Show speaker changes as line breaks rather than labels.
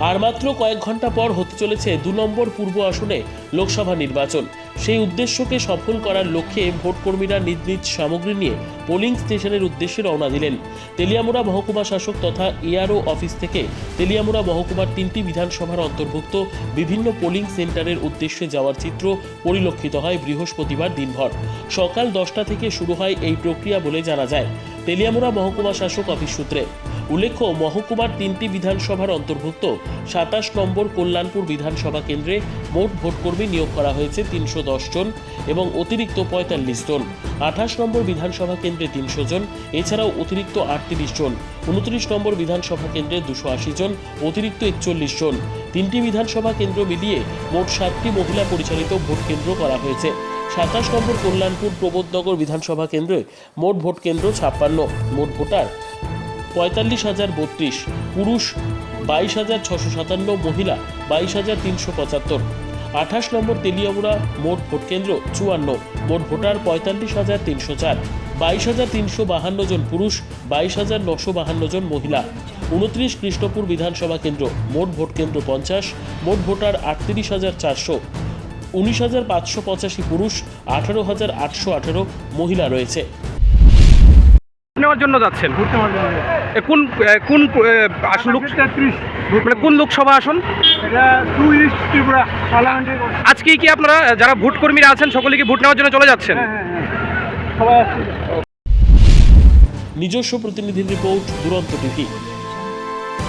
আর মাত্র কয়েক ঘণ্টা পর হতে চলেছে দু নম্বর পূর্ব আসনে লোকসভা নির্বাচন। সেই উদ্দেশ্যকে সফল করার লক্ষ্যে ভোটকর্মীরা নিজ নিজ সামগ্রী নিয়ে পোলিং স্টেশনের উদ্দেশ্যে রওনা দিলেন। তেলিয়ামুড়া মহকুমা শাসক তথা এআরও অফিস থেকে তেলিয়ামুড়া মহকুমার তিনটি বিধানসভার অন্তর্ভুক্ত বিভিন্ন পোলিং সেন্টারের উদ্দেশ্যে যাওয়ার চিত্র পরিলক্ষিত হয় বৃহস্পতিবার দিনভর। সকাল দশটা থেকে শুরু হয় এই প্রক্রিয়া বলে জানা যায়। তেলিয়ামুড়া মহকুমা শাসক অফিস সূত্রে। উল্লেখ্য, মহকুমার তিনটি বিধানসভার অন্তর্ভুক্ত সাতাশ নম্বর কল্যাণপুর বিধানসভা কেন্দ্রে মোট ভোটকর্মী নিয়োগ করা হয়েছে তিনশো দশ জন এবং অতিরিক্ত পঁয়তাল্লিশ জন। আঠাশ নম্বর বিধানসভা কেন্দ্রে তিনশো জন, এছাড়াও অতিরিক্ত আটত্রিশ জন। উনত্রিশ নম্বর বিধানসভা কেন্দ্রে দুশো আশি জন, অতিরিক্ত একচল্লিশ জন। তিনটি বিধানসভা কেন্দ্র মিলিয়ে মোট সাতটি মহিলা পরিচালিত ভোট কেন্দ্র করা হয়েছে। সাতাশ নম্বর কল্যাণপুর প্রবোধনগর বিধানসভা কেন্দ্রে মোট ভোট কেন্দ্র ছাপ্পান্ন। মোট ভোটার পঁয়তাল্লিশ হাজার বত্রিশ, পুরুষ বাইশ হাজার ছশো সাতান্ন, মহিলা বাইশ হাজার তিনশো পঁচাত্তর। আঠাশ নম্বর তেলিয়ামুড়া, মোট ভোট কেন্দ্র চুয়ান্ন, মোট ভোটার পঁয়তাল্লিশ হাজার তিনশো চার, বাইশ হাজার তিনশো বাহান্ন জন পুরুষ, বাইশ হাজার নশো বাহান্ন জন মহিলা। উনত্রিশ কৃষ্ণপুর বিধানসভা কেন্দ্র, মোট ভোট কেন্দ্র পঞ্চাশ, মোট ভোটার আটত্রিশ হাজার চারশো। উনিশ হাজার পাঁচশো পঁচাশি পুরুষ, আঠারো হাজার আটশো আঠেরো মহিলা রয়েছে।
নেওয়ার জন্য যাচ্ছেন?
ঘুরতে
এ কোন এ কোন এ, আসন লোক
তেত্রিশ
মানে কোন লোকসভা আসন?
এটা টু ইস্ট ত্রিপুরা পার্লামেন্টের
আজকে কি আপনারা যারা ভোট কর্মীরা আছেন সকলে কি ভোট নেওয়ার জন্য চলে যাচ্ছেন?
হ্যাঁ হ্যাঁ হ্যাঁ। সবাই আসছে।
নিজস্ব প্রতিনিধির রিপোর্ট দুরন্ত টিভি।